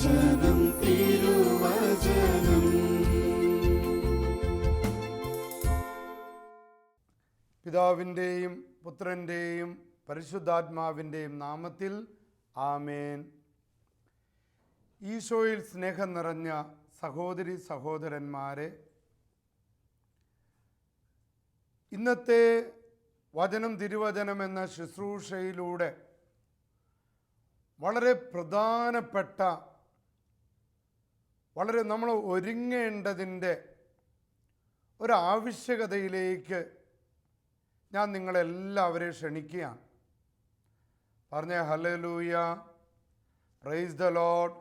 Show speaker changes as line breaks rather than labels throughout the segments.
വചനം തിരുവചനം.
പിതാവിന്റെയും പുത്രന്റെയും പരിശുദ്ധാത്മാവിന്റെയും നാമത്തിൽ ആമേൻ. ഈശോയിൽ സ്നേഹം നിറഞ്ഞ സഹോദരി സഹോദരന്മാരെ ഇന്നത്തെ വചനം തിരുവചനം എന്ന ശുശ്രൂഷയിലൂടെ വളരെ പ്രധാനപ്പെട്ട വളരെ നമ്മൾ ഒരുങ്ങേണ്ടതിന്റെ ഒരാവശ്യകതയിലേക്ക് ഞാൻ നിങ്ങളെല്ലാവരെയും ക്ഷണിക്കുകയാണ്. പറഞ്ഞ ഹലലൂയ പ്രൈസ് ദ ലോഡ്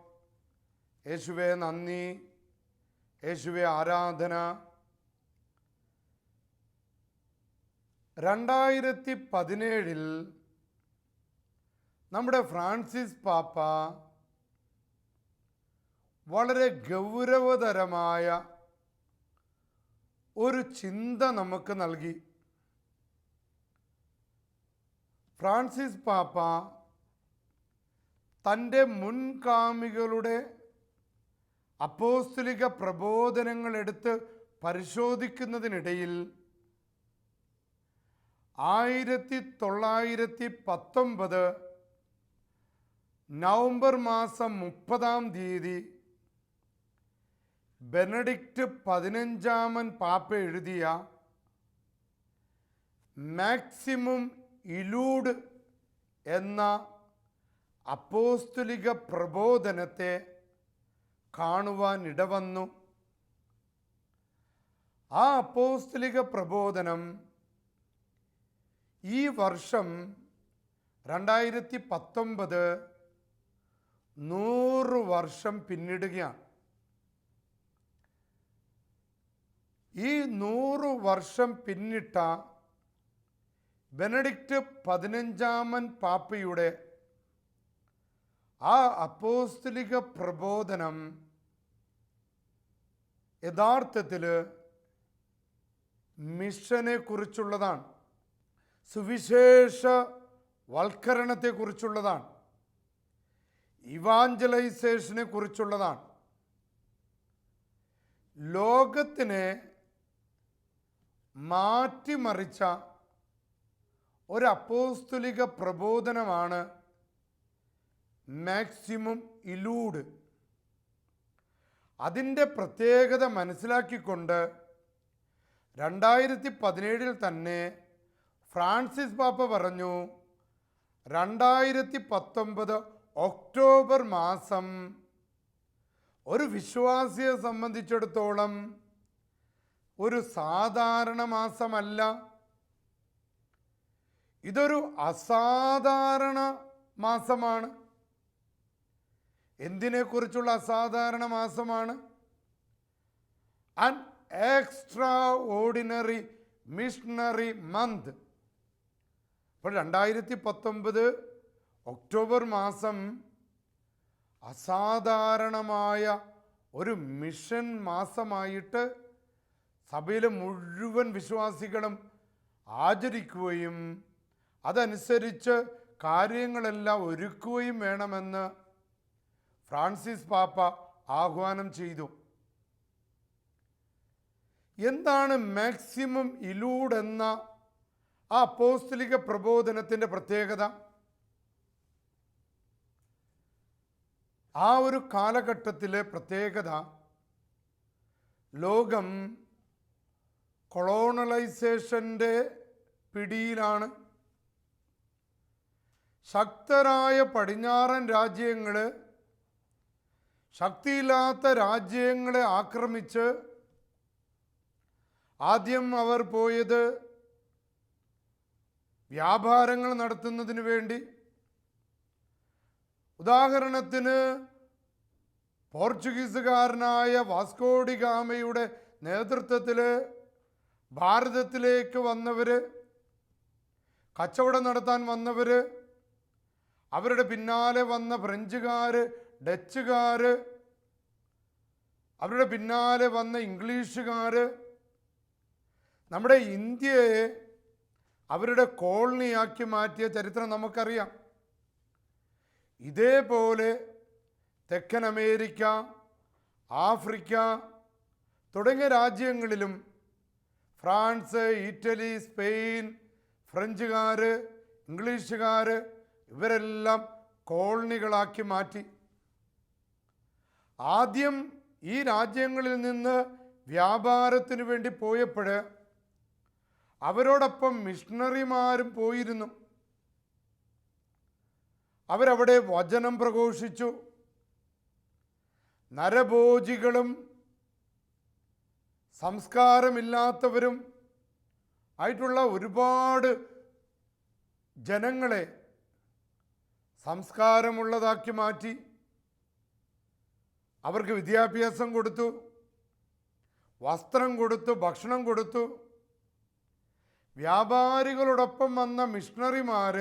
യേശുവെ നന്ദി യേശുവെ ആരാധന. രണ്ടായിരത്തി പതിനേഴിൽ നമ്മുടെ ഫ്രാൻസിസ് പാപ്പ വളരെ ഗൗരവതരമായ ഒരു ചിന്ത നമുക്ക് നൽകി. ഫ്രാൻസിസ് പാപ്പ തന്റെ മുൻകാമികളുടെ അപ്പോസ്തലിക പ്രബോധനങ്ങൾ എടുത്ത് പരിശോധിക്കുന്നതിനിടയിൽ ആയിരത്തി തൊള്ളായിരത്തി പത്തൊമ്പത് നവംബർ മാസം മുപ്പതാം തീയതി ബെനഡിക്റ്റ് പതിനഞ്ചാമൻ പാപ്പ എഴുതിയ മാക്സിമം ഇലൂഡ് എന്ന അപ്പോസ്തുലിക പ്രബോധനത്തെ കാണുവാൻ ഇടവന്നു. ആ അപ്പോസ്തുലിക പ്രബോധനം ഈ വർഷം രണ്ടായിരത്തി പത്തൊമ്പത് നൂറ് വർഷം പിന്നിടുകയാണ്. ഈ നൂറ് വർഷം പിന്നിട്ട ബെനഡിക്റ്റ് പതിനഞ്ചാമൻ പാപ്പയുടെ ആ അപ്പോസ്തലിക പ്രബോധനം യഥാർത്ഥത്തിൽ മിഷനെ കുറിച്ചുള്ളതാണ്. സുവിശേഷ വൽക്കരണത്തെക്കുറിച്ചുള്ളതാണ് ഇവാഞ്ചലൈസേഷനെ കുറിച്ചുള്ളതാണ്. ലോകത്തിനെ മാറ്റിമറിച്ച ഒരു അപ്പോസ്തുലിക പ്രബോധനമാണ് മാക്സിമം ഇലൂഡ്. അതിന്റെ പ്രത്യേകത മനസ്സിലാക്കിക്കൊണ്ട് രണ്ടായിരത്തി പതിനേഴിൽ തന്നെ ഫ്രാൻസിസ് പാപ്പ പറഞ്ഞു രണ്ടായിരത്തി പത്തൊമ്പത് ഒക്ടോബർ മാസം ഒരു വിശ്വാസിയെ സംബന്ധിച്ചിടത്തോളം ഒരു സാധാരണ മാസമല്ല. ഇതൊരു അസാധാരണ മാസമാണ്. എന്തിനെക്കുറിച്ചുള്ള അസാധാരണ മാസമാണ്? അൻ എക്സ്ട്രാ ഓർഡിനറി മിഷണറി മന്ത് അപ്പോൾ രണ്ടായിരത്തി പത്തൊമ്പത് ഒക്ടോബർ മാസം അസാധാരണമായ ഒരു മിഷൻ മാസമായിട്ട് സഭയിലെ മുഴുവൻ വിശ്വാസികളും ആചരിക്കുകയും അതനുസരിച്ച് കാര്യങ്ങളെല്ലാം ഒരുക്കുകയും വേണമെന്ന് ഫ്രാൻസിസ് പാപ്പ ആഹ്വാനം ചെയ്തു. എന്താണ് മാക്സിമം ഇലൂഡ് എന്ന ആ പോസ്റ്റലിക പ്രബോധനത്തിന്റെ പ്രത്യേകത? ആ ഒരു കാലഘട്ടത്തിലെ പ്രത്യേകത ലോകം കൊളോണലൈസേഷന്റെ പിടിയിലാണ്. ശക്തരായ പടിഞ്ഞാറൻ രാജ്യങ്ങൾ ശക്തിയില്ലാത്ത രാജ്യങ്ങളെ ആക്രമിച്ച് ആദ്യം അവർ പോയത് വ്യാപാരങ്ങൾ നടത്തുന്നതിന് വേണ്ടി. ഉദാഹരണത്തിന് പോർച്ചുഗീസുകാരനായ വാസ്കോഡിഗാമയുടെ നേതൃത്വത്തിൽ ഭാരതത്തിലേക്ക് വന്നവർ കച്ചവടം നടത്താൻ വന്നവർ അവരുടെ പിന്നാലെ വന്ന ഫ്രഞ്ചുകാർ ഡച്ചുകാർ അവരുടെ പിന്നാലെ വന്ന ഇംഗ്ലീഷുകാർ നമ്മുടെ ഇന്ത്യയെ അവരുടെ കോളനിയാക്കി മാറ്റിയ ചരിത്രം നമുക്കറിയാം. ഇതേപോലെ തെക്കൻ അമേരിക്ക ആഫ്രിക്ക തുടങ്ങിയ രാജ്യങ്ങളിലും ഫ്രാൻസ് ഇറ്റലി സ്പെയിൻ ഫ്രഞ്ചുകാർ ഇംഗ്ലീഷുകാർ ഇവരെല്ലാം കോളനികളാക്കി മാറ്റി. ആദ്യം ഈ രാജ്യങ്ങളിൽ നിന്ന് വ്യാപാരത്തിന് വേണ്ടി പോയപ്പോൾ അവരോടൊപ്പം മിഷണറിമാരും പോയിരുന്നു. അവരവിടെ വചനം പ്രഘോഷിച്ചു. നരഭോജികളും സംസ്കാരമില്ലാത്തവരും ആയിട്ടുള്ള ഒരുപാട് ജനങ്ങളെ സംസ്കാരമുള്ളതാക്കി മാറ്റി അവർക്ക് വിദ്യാഭ്യാസം കൊടുത്തു വസ്ത്രം കൊടുത്തു ഭക്ഷണം കൊടുത്തു. വ്യാപാരികളോടൊപ്പം വന്ന മിഷണറിമാർ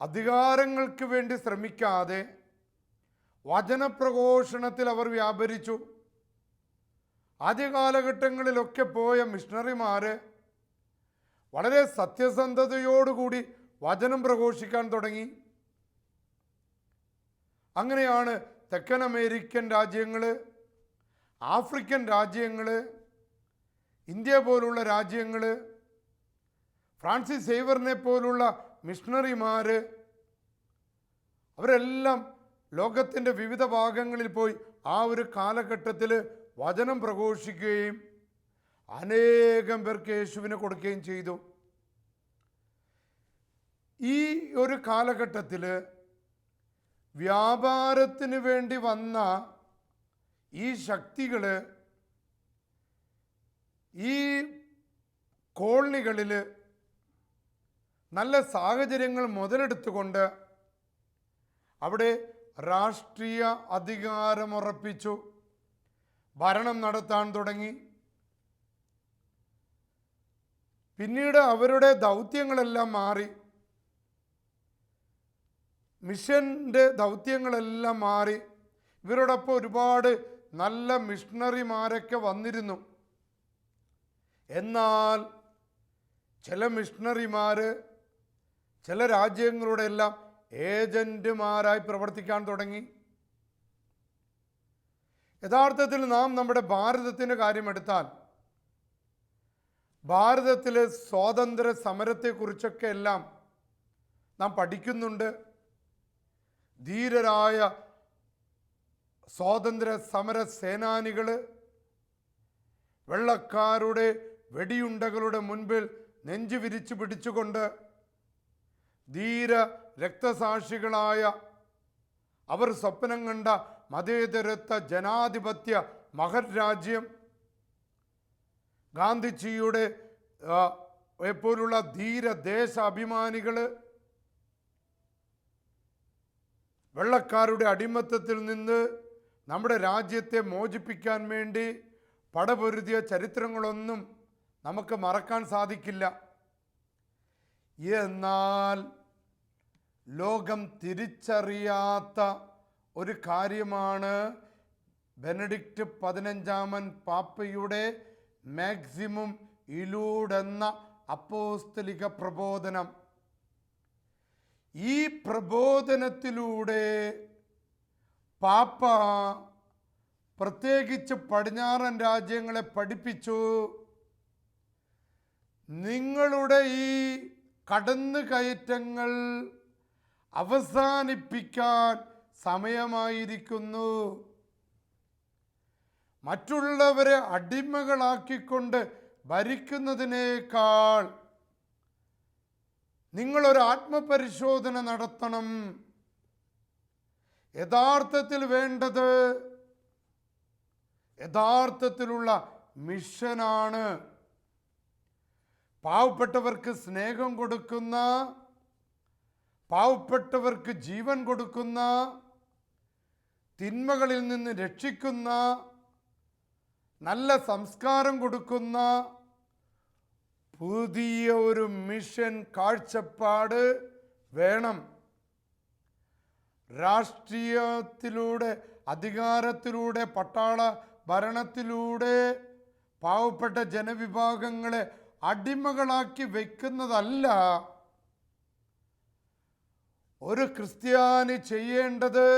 അധികാരങ്ങൾക്ക് വേണ്ടി ശ്രമിക്കാതെ വചനപ്രഘോഷണത്തിൽ അവർ വ്യാപരിച്ചു. ആദ്യ കാലഘട്ടങ്ങളിലൊക്കെ പോയ മിഷണറിമാർ വളരെ സത്യസന്ധതയോടുകൂടി വചനം പ്രഘോഷിക്കാൻ തുടങ്ങി. അങ്ങനെയാണ് തെക്കൻ അമേരിക്കൻ രാജ്യങ്ങൾ ആഫ്രിക്കൻ രാജ്യങ്ങൾ ഇന്ത്യ പോലുള്ള രാജ്യങ്ങൾ ഫ്രാൻസിസ് സേവറിനെ പോലുള്ള മിഷണറിമാർ അവരെല്ലാം ലോകത്തിന്റെ വിവിധ ഭാഗങ്ങളിൽ പോയി ആ ഒരു കാലഘട്ടത്തിൽ വചനം പ്രഘോഷിക്കുകയും അനേകം പേർക്ക് യേശുവിനെ കൊടുക്കുകയും ചെയ്തു. ഈ ഒരു കാലഘട്ടത്തിൽ വ്യാപാരത്തിന് വേണ്ടി വന്ന ഈ ശക്തികൾ ഈ കോളനികളിൽ നല്ല സാഹചര്യങ്ങൾ മുതലെടുത്തുകൊണ്ട് അവിടെ രാഷ്ട്രീയ അധികാരമുറപ്പിച്ചു. ഭരണം നടത്താൻ തുടങ്ങി. പിന്നീട് അവരുടെ ദൗത്യങ്ങളെല്ലാം മാറി. മിഷന്റെ ദൗത്യങ്ങളെല്ലാം മാറി. ഇവരോടൊപ്പം ഒരുപാട് നല്ല മിഷണറിമാരൊക്കെ വന്നിരുന്നു. എന്നാൽ ചില മിഷണറിമാർ ചില രാജ്യങ്ങളുടെ എല്ലാം ഏജന്റുമാരായി പ്രവർത്തിക്കാൻ തുടങ്ങി. യഥാർത്ഥത്തിൽ നാം നമ്മുടെ ഭാരതത്തിന്റെ കാര്യമെടുത്താൽ ഭാരതത്തിലെ സ്വാതന്ത്ര്യ സമരത്തെക്കുറിച്ചൊക്കെ എല്ലാം നാം പഠിക്കുന്നുണ്ട്. ധീരരായ സ്വാതന്ത്ര്യ സമര സേനാനികൾ വെള്ളക്കാരുടെ വെടിയുണ്ടകളുടെ മുൻപിൽ നെഞ്ചു വിരിച്ചു പിടിച്ചുകൊണ്ട് ധീര രക്തസാക്ഷികളായ അവർ സ്വപ്നം കണ്ട മതേതരത്വ ജനാധിപത്യ മഹർ രാജ്യം. ഗാന്ധിജിയുടെ എപ്പോലുള്ള ധീര ദേശ അഭിമാനികൾ വെള്ളക്കാരുടെ അടിമത്തത്തിൽ നിന്ന് നമ്മുടെ രാജ്യത്തെ മോചിപ്പിക്കാൻ വേണ്ടി പടപൊരുതിയ ചരിത്രങ്ങളൊന്നും നമുക്ക് മറക്കാൻ സാധിക്കില്ല. എന്നാൽ ലോകം തിരിച്ചറിയാത്ത ഒരു കാര്യമാണ് ബെനഡിക്റ്റ് പതിനഞ്ചാമൻ പാപ്പയുടെ മാക്സിമം ഇലൂടെന്ന അപ്പോസ്തലിക പ്രബോധനം. ഈ പ്രബോധനത്തിലൂടെ പാപ്പ പ്രത്യേകിച്ച് പടിഞ്ഞാറൻ രാജ്യങ്ങളെ പഠിപ്പിച്ചു. നിങ്ങളുടെ ഈ കടന്നുകയറ്റങ്ങൾ അവസാനിപ്പിക്കാൻ സമയമായിരിക്കുന്നു. മറ്റുള്ളവരെ അടിമകളാക്കിക്കൊണ്ട് ഭരിക്കുന്നതിനേക്കാൾ നിങ്ങളൊരു ആത്മപരിശോധന നടത്തണം. യഥാർത്ഥത്തിൽ വേണ്ടത് യഥാർത്ഥത്തിലുള്ള മിഷനാണ്. പാവപ്പെട്ടവർക്ക് സ്നേഹം കൊടുക്കുന്ന പാവപ്പെട്ടവർക്ക് ജീവൻ കൊടുക്കുന്ന തിന്മകളിൽ നിന്ന് രക്ഷിക്കുന്ന നല്ല സംസ്കാരം കൊടുക്കുന്ന പുതിയ ഒരു മിഷൻ കാഴ്ചപ്പാട് വേണം. രാഷ്ട്രീയത്തിലൂടെ അധികാരത്തിലൂടെ പട്ടാള ഭരണത്തിലൂടെ പാവപ്പെട്ട ജനവിഭാഗങ്ങളെ അടിമകളാക്കി വയ്ക്കുന്നതല്ല ഒരു ക്രിസ്ത്യാനി ചെയ്യേണ്ടത്.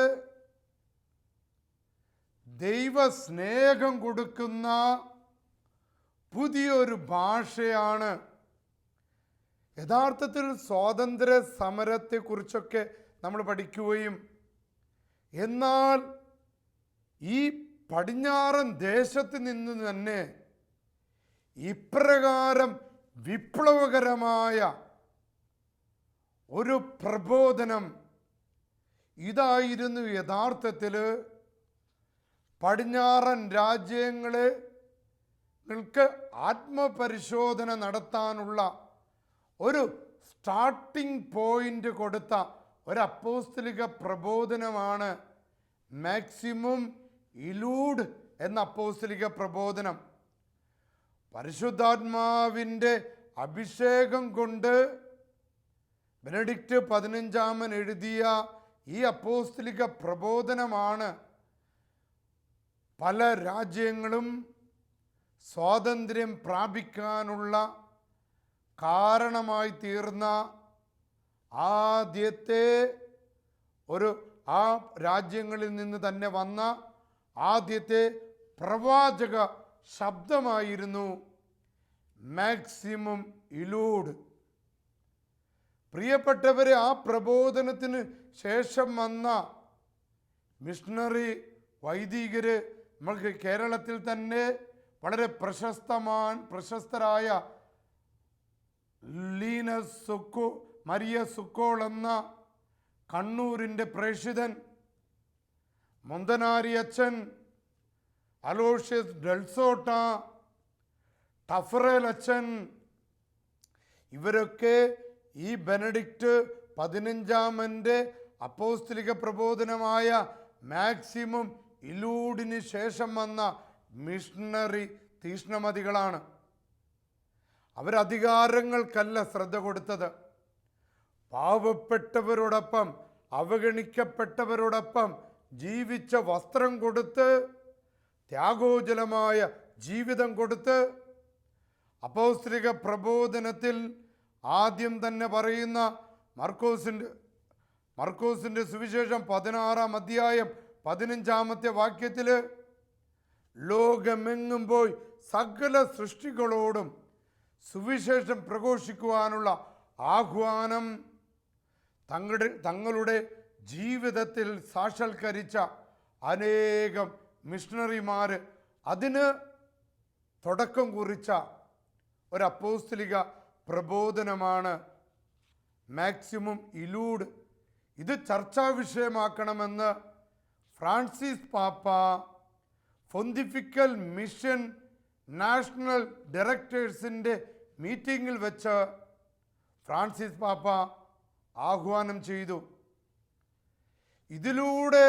ദൈവസ്നേഹം കൊടുക്കുന്ന പുതിയൊരു ഭാഷയാണ്. യഥാർത്ഥത്തിൽ സ്വാതന്ത്ര്യ സമരത്തെക്കുറിച്ചൊക്കെ നമ്മൾ പഠിക്കുകയും എന്നാൽ ഈ പടിഞ്ഞാറൻ ദേശത്ത് നിന്ന് തന്നെ ഇപ്രകാരം വിപ്ലവകരമായ ഒരു പ്രബോധനം ഇതായിരുന്നു യഥാർത്ഥത്തിൽ പടിഞ്ഞാറൻ രാജ്യങ്ങളെ നിങ്ങൾക്ക് ആത്മപരിശോധന നടത്താനുള്ള ഒരു സ്റ്റാർട്ടിംഗ് പോയിന്റ് കൊടുത്ത ഒരു അപ്പോസ്തലിക പ്രബോധനമാണ് മാക്സിമം ഇലൂഡ് എന്ന അപ്പോസ്തലിക പ്രബോധനം. പരിശുദ്ധാത്മാവിന്റെ അഭിഷേകം കൊണ്ട് ബെനഡിക്റ്റ് പതിനഞ്ചാമൻ എഴുതിയ ഈ അപ്പോസ്തലിക പ്രബോധനമാണ് പല രാജ്യങ്ങളും സ്വാതന്ത്ര്യം പ്രാപിക്കാനുള്ള കാരണമായി തീർന്ന ആദ്യത്തെ ഒരു ആ രാജ്യങ്ങളിൽ നിന്ന് തന്നെ വന്ന ആദ്യത്തെ പ്രവാചക ശബ്ദമായിരുന്നു മാക്സിമം ഇലൂഡ്. പ്രിയപ്പെട്ടവരെ ആ പ്രബോധനത്തിന് ശേഷം വന്ന മിഷണറി വൈദികര് നമ്മൾക്ക് കേരളത്തിൽ തന്നെ വളരെ പ്രശസ്തമാൻ പ്രശസ്തരായ ലീന സുക്കു മരിയ സുക്കോൾ എന്ന കണ്ണൂരിന്റെ പ്രേഷിതൻ മുന്തനാരി അച്ഛൻ അലോഷ്യസ് ഡെൽസോട്ട ടഫറേൽ അച്ഛൻ ഇവരൊക്കെ ഈ ബെനഡിക്റ്റ് പതിനഞ്ചാമന്റെ അപ്പോസ്തലിക പ്രബോധനമായ മാക്സിമം ഇലൂഡിന് ശേഷം വന്ന മിഷണറി തീഷ്ണമതികളാണ്. അവരധികാരങ്ങൾക്കല്ല ശ്രദ്ധ കൊടുത്തത്. പാവപ്പെട്ടവരോടൊപ്പം അവഗണിക്കപ്പെട്ടവരോടൊപ്പം ജീവിച്ച വസ്ത്രം കൊടുത്ത് ത്യാഗോജലമായ ജീവിതം കൊടുത്ത് അപൗസ്ത്രിക പ്രബോധനത്തിൽ ആദ്യം തന്നെ പറയുന്ന മർക്കോസിന്റെ മർക്കോസിന്റെ സുവിശേഷം പതിനാറാം അധ്യായം പതിനഞ്ചാമത്തെ വാക്യത്തിൽ ലോകമെങ്ങും പോയി സകല സൃഷ്ടികളോടും സുവിശേഷം പ്രഘോഷിക്കുവാനുള്ള ആഹ്വാനം തങ്ങളുടെ തങ്ങളുടെ ജീവിതത്തിൽ സാക്ഷാത്കരിച്ച അനേകം മിഷണറിമാർ അതിന് തുടക്കം കുറിച്ച ഒരു അപ്പോസ്തലിക പ്രബോധനമാണ് മാക്സിമം ഇലൂഡ്. ഇത് ചർച്ചാ വിഷയമാക്കണമെന്ന് ഫ്രാൻസിസ് പാപ്പ ഫൊന്തിഫിക്കൽ മിഷൻ നാഷണൽ ഡയറക്ടേഴ്സിന്റെ മീറ്റിംഗിൽ വെച്ച് ഫ്രാൻസിസ് പാപ്പ ആഹ്വാനം ചെയ്തു. ഇതിലൂടെ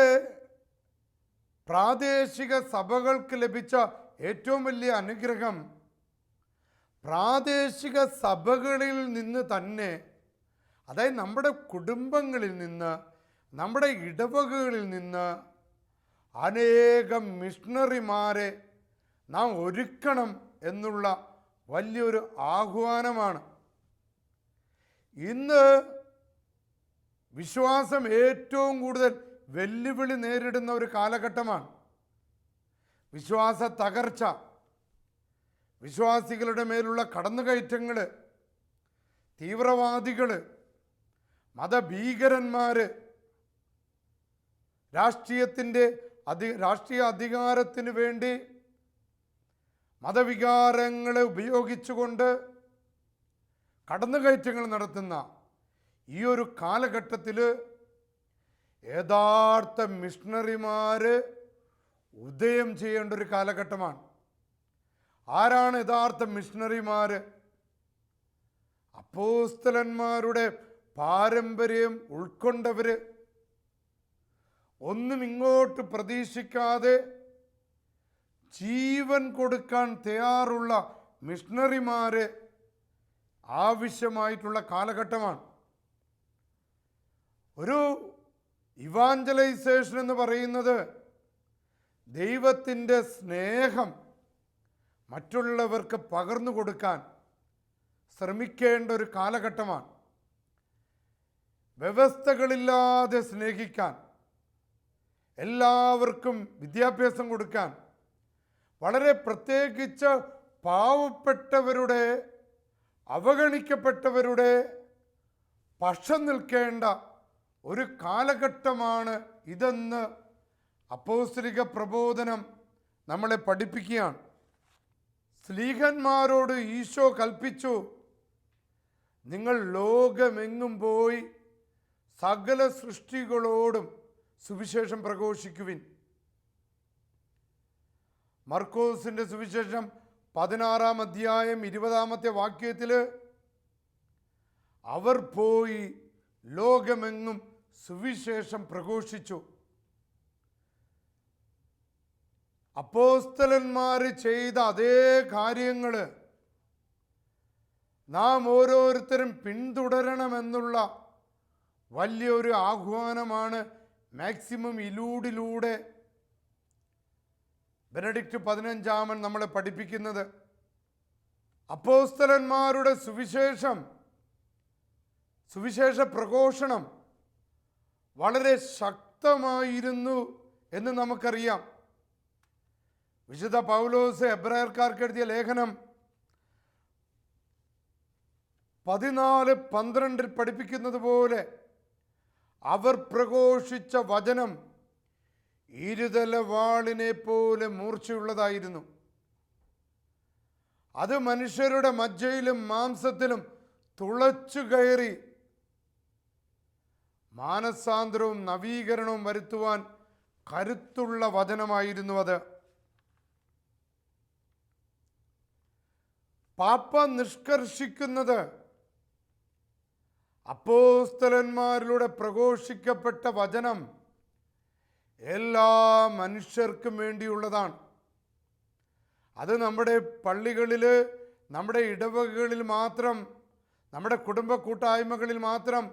പ്രാദേശിക സഭകൾക്ക് ലഭിച്ച ഏറ്റവും വലിയ അനുഗ്രഹം പ്രാദേശിക സഭകളിൽ നിന്ന് തന്നെ അതായത് നമ്മുടെ കുടുംബങ്ങളിൽ നിന്ന് നമ്മുടെ ഇടവകകളിൽ നിന്ന് അനേകം മിഷണറിമാരെ നാം ഒരുക്കണം എന്നുള്ള വലിയൊരു ആഹ്വാനമാണ്. ഇന്ന് വിശ്വാസം ഏറ്റവും കൂടുതൽ വെല്ലുവിളി നേരിടുന്ന ഒരു കാലഘട്ടമാണ്. വിശ്വാസ തകർച്ച വിശ്വാസികളുടെ മേലുള്ള കടന്നുകയറ്റങ്ങൾ തീവ്രവാദികൾ മതഭീകരന്മാർ രാഷ്ട്രീയത്തിന്റെ അധി രാഷ്ട്രീയ അധികാരത്തിന് വേണ്ടി മതവികാരങ്ങളെ ഉപയോഗിച്ചുകൊണ്ട് കടന്നുകയറ്റങ്ങൾ നടത്തുന്ന ഈ ഒരു കാലഘട്ടത്തിൽ യഥാർത്ഥ മിഷണറിമാർ ഉദയം ചെയ്യേണ്ട ഒരു കാലഘട്ടമാണ്. ആരാണ് യഥാർത്ഥ മിഷണറിമാർ അപ്പോസ്തലന്മാരുടെ പാരമ്പര്യം ഉൾക്കൊണ്ടവർ ഒന്നും ഇങ്ങോട്ട് പ്രതീക്ഷിക്കാതെ ജീവൻ കൊടുക്കാൻ തയ്യാറുള്ള മിഷണറിമാരെ ആവശ്യമായിട്ടുള്ള കാലഘട്ടമാണ്. ഒരു ഇവാഞ്ചലൈസേഷൻ എന്ന് പറയുന്നത് ദൈവത്തിന്റെ സ്നേഹം മറ്റുള്ളവർക്ക് പകർന്നു കൊടുക്കാൻ ശ്രമിക്കേണ്ട ഒരു കാലഘട്ടമാണ്. വ്യവസ്ഥകളില്ലാതെ സ്നേഹിക്കാൻ എല്ലാവർക്കും വിദ്യാഭ്യാസം കൊടുക്കാൻ. വളരെ പ്രത്യേകിച്ച് പാവപ്പെട്ടവരുടെ അവഗണിക്കപ്പെട്ടവരുടെ പക്ഷം നിൽക്കേണ്ട ഒരു കാലഘട്ടമാണ് ഇതെന്ന് അപ്പോസ്ലിക പ്രബോധനം നമ്മളെ പഠിപ്പിക്കുകയാണ്. സ്ലീഹന്മാരോട് ഈശോ കൽപ്പിച്ചു നിങ്ങൾ ലോകമെങ്ങും പോയി സകല സൃഷ്ടികളോടും സുവിശേഷം പ്രഘോഷിക്കുവിൻ. മർക്കോസിന്റെ സുവിശേഷം പതിനാറാം അധ്യായം ഇരുപതാമത്തെ വാക്യത്തിൽ അവർ പോയി ലോകമെങ്ങും സുവിശേഷം പ്രഘോഷിച്ചു. അപ്പോസ്തലന്മാർ ചെയ്ത അതേ കാര്യങ്ങൾ നാം ഓരോരുത്തരും പിന്തുടരണമെന്നുള്ള വലിയൊരു ആഹ്വാനമാണ് മാക്സിമം ഇലൂടിലൂടെ ബെനഡിക്റ്റ് പതിനഞ്ചാമൻ നമ്മളെ പഠിപ്പിക്കുന്നത്. അപ്പോസ്തലന്മാരുടെ സുവിശേഷം സുവിശേഷ പ്രഘോഷണം വളരെ ശക്തമായിരുന്നു എന്ന് നമുക്കറിയാം. വിശുദ്ധ പൗലോസ് എബ്രായർക്കാർക്ക് എഴുതിയ ലേഖനം പതിനാല് പന്ത്രണ്ടിൽ പഠിപ്പിക്കുന്നത് പോലെ അവർ പ്രഘോഷിച്ച വചനം ഇരുതല വാളിനെ പോലെ മൂർച്ചയുള്ളതായിരുന്നു. അത് മനുഷ്യരുടെ മജ്ജയിലും മാംസത്തിലും തുളച്ചു കയറി മാനസാന്തരവും നവീകരണവും വരുത്തുവാൻ കരുത്തുള്ള വചനമായിരുന്നു അത്. പാപ്പ നിഷ്കർഷിക്കുന്നത് അപ്പോസ്തലന്മാരിലൂടെ പ്രഘോഷിക്കപ്പെട്ട വചനം എല്ലാ മനുഷ്യർക്കും വേണ്ടിയുള്ളതാണ്. അത് നമ്മുടെ പള്ളികളിൽ നമ്മുടെ ഇടവകകളിൽ മാത്രം നമ്മുടെ കുടുംബ കൂട്ടായ്മകളിൽ മാത്രം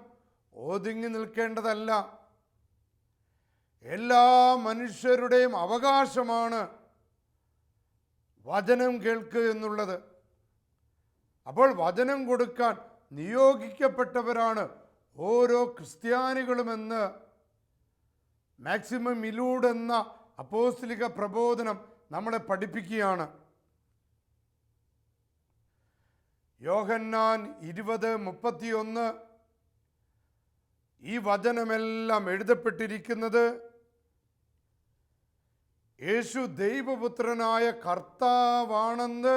ഒതുങ്ങി നിൽക്കേണ്ടതല്ല. എല്ലാ മനുഷ്യരുടെയും അവകാശമാണ് വചനം കേൾക്കുക എന്നുള്ളത്. അപ്പോൾ വചനം കൊടുക്കാൻ നിയോഗിക്കപ്പെട്ടവരാണ് ഓരോ ക്രിസ്ത്യാനികളുമെന്ന് മാക്സിമം ഇലൂഡ് എന്ന അപ്പോസ്ലിക പ്രബോധനം നമ്മളെ പഠിപ്പിക്കുകയാണ്. യോഹന്നാൻ ഇരുപത് മുപ്പത്തിയൊന്ന് ഈ വചനമെല്ലാം എഴുതപ്പെട്ടിരിക്കുന്നത് യേശു ദൈവപുത്രനായ കർത്താവാണെന്ന്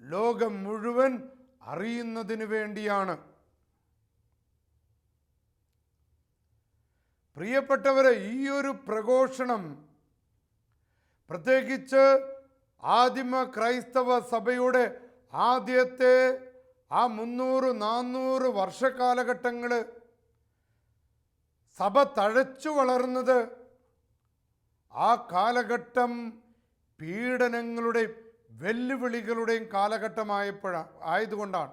ലോകം മുഴുവൻ അറിയുന്നതിന് വേണ്ടിയാണ്. പ്രിയപ്പെട്ടവരെ ഈ ഒരു പ്രഘോഷണം പ്രത്യേകിച്ച് ആദിമ ക്രൈസ്തവ സഭയുടെ ആദ്യത്തെ ആ മുന്നൂറ് നാന്നൂറ് വർഷക്കാലഘട്ടങ്ങൾ സഭ തഴച്ചു വളർന്നത് ആ കാലഘട്ടം പീഡനങ്ങളുടെയും വെല്ലുവിളികളുടെയും കാലഘട്ടമായപ്പോഴാണ് ആയതുകൊണ്ടാണ്.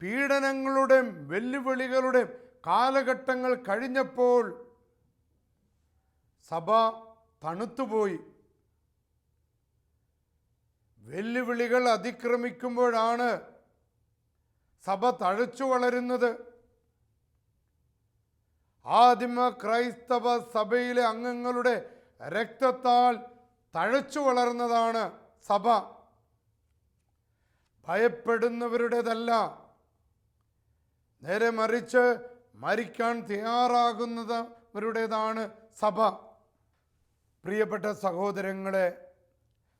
പീഡനങ്ങളുടെയും വെല്ലുവിളികളുടെയും കാലഘട്ടങ്ങൾ കഴിഞ്ഞപ്പോൾ സഭ തണുത്തുപോയി. വെല്ലുവിളികൾ അതിക്രമിക്കുമ്പോഴാണ് സഭ തഴച്ചു വളരുന്നത്. ആദിമ ക്രൈസ്തവ സഭയിലെ അംഗങ്ങളുടെ രക്തത്താൽ തഴച്ചു വളർന്നതാണ് സഭ. ഭയപ്പെടുന്നവരുടേതല്ല. നേരെ മറിച്ച് മരിക്കാൻ തയ്യാറാകുന്നവരുടേതാണ് സഭ. പ്രിയപ്പെട്ട സഹോദരങ്ങളെ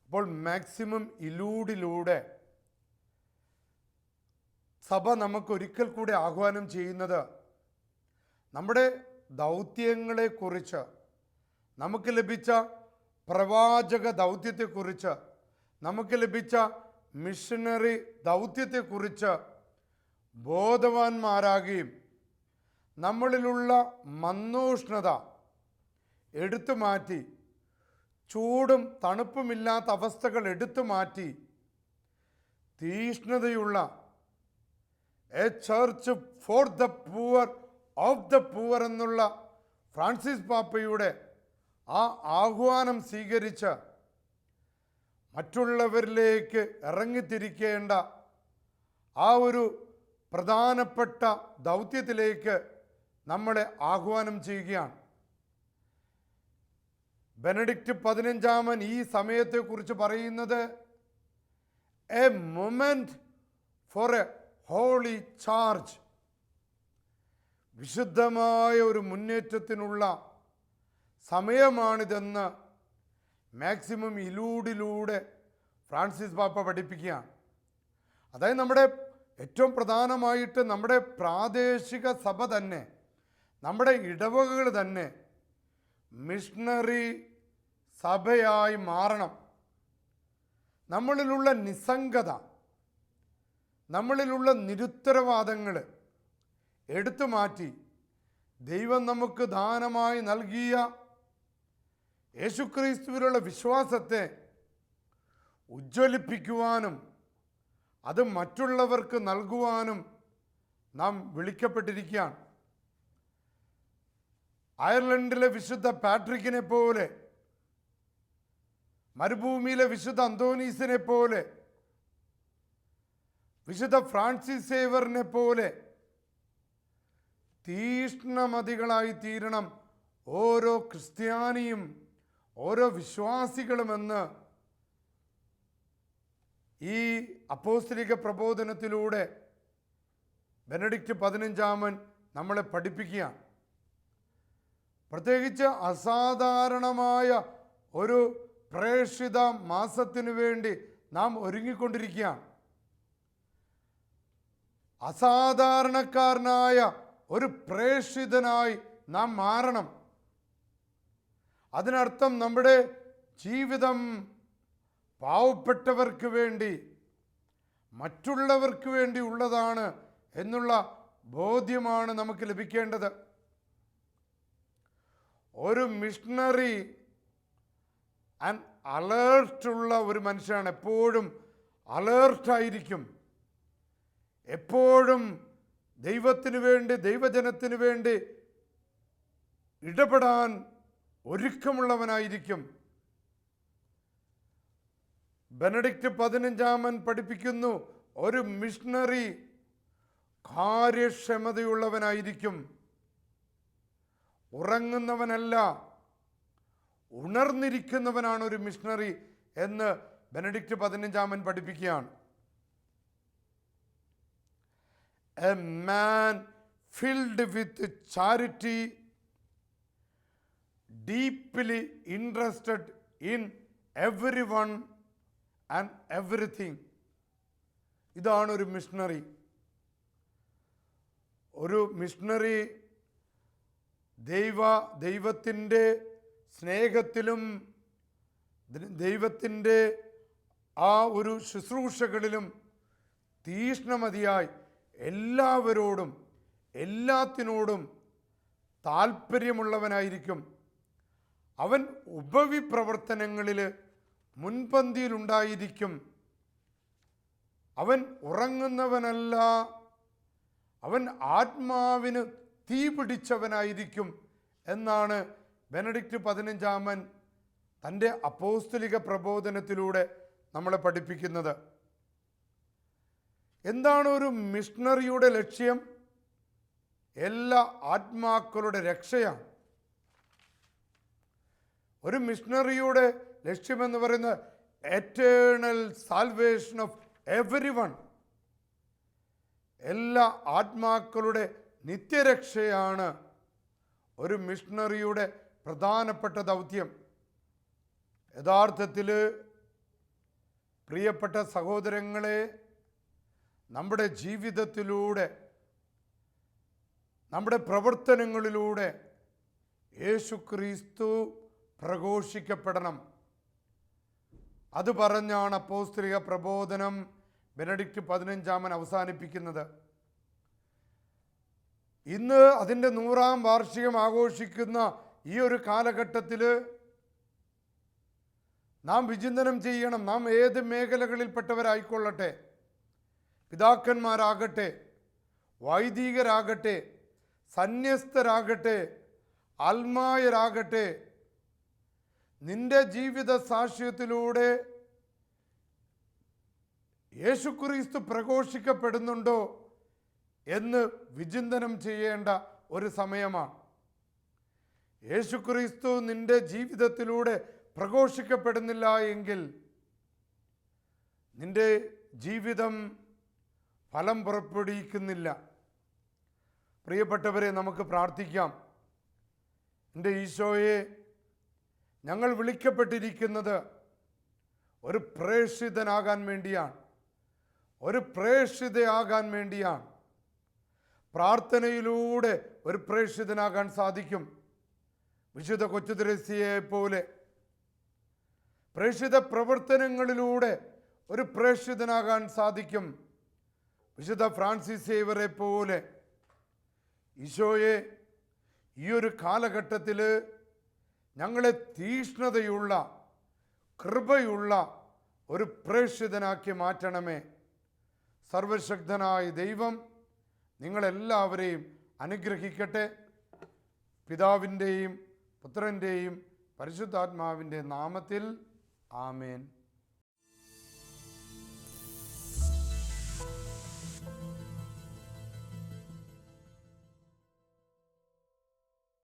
അപ്പോൾ മാക്സിമം ഇലൂടിലൂടെ സഭ നമുക്കൊരിക്കൽ കൂടി ആഹ്വാനം ചെയ്യുന്നത് നമ്മുടെ ദൗത്യങ്ങളെക്കുറിച്ച് നമുക്ക് ലഭിച്ച പ്രവാചക ദൗത്യത്തെക്കുറിച്ച് നമുക്ക് ലഭിച്ച മിഷനറി ദൗത്യത്തെക്കുറിച്ച് ബോധവാന്മാരാകുകയും നമ്മളിലുള്ള മന്നൂഷ്ണത എടുത്തു മാറ്റി ചൂടും തണുപ്പുമില്ലാത്ത അവസ്ഥകൾ എടുത്തു മാറ്റി തീഷ്ണതയുള്ള a church for the poor of the poor എന്നുള്ള ഫ്രാൻസിസ് പാപ്പയുടെ ആ ആഹ്വാനം സ്വീകരിച്ച് മറ്റുള്ളവരിലേക്ക് ഇറങ്ങിത്തിരിക്കേണ്ട ആ ഒരു പ്രധാനപ്പെട്ട ദൗത്യത്തിലേക്ക് നമ്മളെ ആഹ്വാനം ചെയ്യുകയാണ്. ബെനഡിക്റ്റ് പതിനഞ്ചാമൻ ഈ സമയത്തെക്കുറിച്ച് പറയുന്നത് a moment for a holy charge. വിശുദ്ധമായ ഒരു മുന്നേറ്റത്തിനുള്ള സമയമാണിതെന്ന് മാക്സിമം ഇലൂഡിലൂടെ ഫ്രാൻസിസ് പാപ്പ പഠിപ്പിക്കുകയാണ്. അതായത് നമ്മുടെ ഏറ്റവും പ്രധാനമായിട്ട് നമ്മുടെ പ്രാദേശിക സഭ തന്നെ നമ്മുടെ ഇടവകകൾ തന്നെ മിഷണറി സഭയായി മാറണം. നമ്മളിലുള്ള നിസ്സംഗത നമ്മളിലുള്ള നിരുത്തരവാദങ്ങൾ എടുത്തു മാറ്റി ദൈവം നമുക്ക് ദാനമായി നൽകിയ യേശുക്രിസ്തുവിലുള്ള വിശ്വാസത്തെ ഉജ്ജ്വലിപ്പിക്കുവാനും അത് മറ്റുള്ളവർക്ക് നൽകുവാനും നാം വിളിക്കപ്പെട്ടിരിക്കുകയാണ്. അയർലൻഡിലെ വിശുദ്ധ പാട്രിക്കിനെ പോലെ മരുഭൂമിയിലെ വിശുദ്ധ അന്തോനീസിനെ പോലെ വിശുദ്ധ ഫ്രാൻസിസ് സേവറിനെ പോലെ തീഷ്ണമതികളായി തീരണം ഓരോ ക്രിസ്ത്യാനിയും ഓരോ വിശ്വാസികളുമെന്ന് ഈ അപ്പോസ്തലിക പ്രബോധനത്തിലൂടെ ബെനഡിക്റ്റ് പതിനഞ്ചാമൻ നമ്മളെ പഠിപ്പിക്കുകയാണ്. പ്രത്യേകിച്ച് അസാധാരണമായ ഒരു പ്രേക്ഷിത മാസത്തിനു വേണ്ടി നാം ഒരുങ്ങിക്കൊണ്ടിരിക്കുകയാണ്. അസാധാരണക്കാരനായ ഒരു പ്രേക്ഷിതനായി നാം മാറണം. അതിനർത്ഥം നമ്മുടെ ജീവിതം പാവപ്പെട്ടവർക്ക് വേണ്ടി മറ്റുള്ളവർക്ക് വേണ്ടി ഉള്ളതാണ് എന്നുള്ള ബോധ്യമാണ് നമുക്ക് ലഭിക്കേണ്ടത്. ഒരു മിഷണറി ആൻഡ് അലേർട്ടുള്ള ഒരു മനുഷ്യനാണ്. എപ്പോഴും അലേർട്ടായിരിക്കും എപ്പോഴും ദൈവത്തിന് വേണ്ടി ദൈവജനത്തിന് വേണ്ടി ഇടപെടാൻ ഒരുക്കമുള്ളവനായിരിക്കും. ബെനഡിക്റ്റ് പതിനഞ്ചാമൻ പഠിപ്പിക്കുന്നു. ഒരു മിഷണറി കാര്യക്ഷമതയുള്ളവനായിരിക്കും. ഉറങ്ങുന്നവനല്ല. ഉണർന്നിരിക്കുന്നവനാണ് ഒരു മിഷണറി എന്ന് ബെനഡിക്റ്റ് പതിനഞ്ചാമൻ പഠിപ്പിക്കുകയാണ്. A man filled with charity deeply interested in every one and everything ഇതാണ് ഒരു മിഷണറി ഒരു മിഷണറി ദൈവ ദൈവത്തിന്റെ സ്നേഹത്തിലും ദൈവത്തിന്റെ ആ ഒരു ശുശ്രൂഷകളിലും തീഷ്ണമതിയായി എല്ലാവരോടും എല്ലാത്തിനോടും താല്പര്യമുള്ളവനായിരിക്കും. അവൻ ഉപവിപ്രവർത്തനങ്ങളിൽ മുൻപന്തിയിലുണ്ടായിരിക്കും. അവൻ ഉറങ്ങുന്നവനല്ല. അവൻ ആത്മാവിന് തീ പിടിച്ചവനായിരിക്കും എന്നാണ് ബെനഡിക്റ്റ് പതിനഞ്ചാമൻ തന്റെ അപ്പോസ്തലിക പ്രബോധനത്തിലൂടെ നമ്മളെ പഠിപ്പിക്കുന്നത്. എന്താണ് ഒരു മിഷണറിയുടെ ലക്ഷ്യം? എല്ലാ ആത്മാക്കളുടെ രക്ഷയാണ്. ഒരു മിഷണറിയുടെ ലക്ഷ്യമെന്ന് പറയുന്നത് eternal salvation of every one എല്ലാ ആത്മാക്കളുടെ നിത്യരക്ഷയാണ് ഒരു മിഷണറിയുടെ പ്രധാനപ്പെട്ട ദൗത്യം. യഥാർത്ഥത്തിൽ പ്രിയപ്പെട്ട സഹോദരങ്ങളെ നമ്മുടെ ജീവിതത്തിലൂടെ നമ്മുടെ പ്രവർത്തനങ്ങളിലൂടെ യേശു ക്രിസ്തു പ്രഘോഷിക്കപ്പെടണം. അത് പറഞ്ഞാണ് അപ്പോസ്ത്രിക പ്രബോധനം ബെനഡിക്ട് പതിനഞ്ചാമൻ അവസാനിപ്പിക്കുന്നത്. ഇന്ന് അതിന്റെ നൂറാം വാർഷികം ആഘോഷിക്കുന്ന ഈ ഒരു കാലഘട്ടത്തിൽ നാം വിചിന്തനം ചെയ്യണം. നാം ഏത് മേഖലകളിൽപ്പെട്ടവരായിക്കൊള്ളട്ടെ പിതാക്കന്മാരാകട്ടെ വൈദികരാകട്ടെ സന്യസ്തരാകട്ടെ അൽമായരാകട്ടെ നിന്റെ ജീവിത സാക്ഷ്യത്തിലൂടെ യേശുക്രിസ്തു പ്രഘോഷിക്കപ്പെടുന്നുണ്ടോ എന്ന് വിചിന്തനം ചെയ്യേണ്ട ഒരു സമയമാണ്. യേശുക്രിസ്തു നിന്റെ ജീവിതത്തിലൂടെ പ്രഘോഷിക്കപ്പെടുന്നില്ല എങ്കിൽ നിന്റെ ജീവിതം ഫലം പുറപ്പെടുവിക്കുന്നില്ല. പ്രിയപ്പെട്ടവരെ നമുക്ക് പ്രാർത്ഥിക്കാം. എന്റെ ഈശോയെ ഞങ്ങൾ വിളിക്കപ്പെട്ടിരിക്കുന്നത് ഒരു പ്രേക്ഷിതനാകാൻ വേണ്ടിയാണ്. ഒരു പ്രേക്ഷിതയാകാൻ വേണ്ടിയാണ്. പ്രാർത്ഥനയിലൂടെ ഒരു പ്രേക്ഷിതനാകാൻ സാധിക്കും. വിശുദ്ധ കൊച്ചുദ്രസ്യയെ പോലെ. പ്രേഷിത പ്രവർത്തനങ്ങളിലൂടെ ഒരു പ്രേക്ഷിതനാകാൻ സാധിക്കും. വിശുദ്ധ ഫ്രാൻസിസ് സേവറെ പോലെ. ഈശോയെ ഈ ഒരു കാലഘട്ടത്തിൽ ഞങ്ങളെ തീഷ്ണതയുള്ള കൃപയുള്ള ഒരു പ്രേക്ഷിതനാക്കി മാറ്റണമേ. സർവശക്തനായ ദൈവം നിങ്ങളെല്ലാവരെയും അനുഗ്രഹിക്കട്ടെ. പിതാവിന്റെയും പുത്രന്റെയും പരിശുദ്ധാത്മാവിന്റെ നാമത്തിൽ ആമേൻ.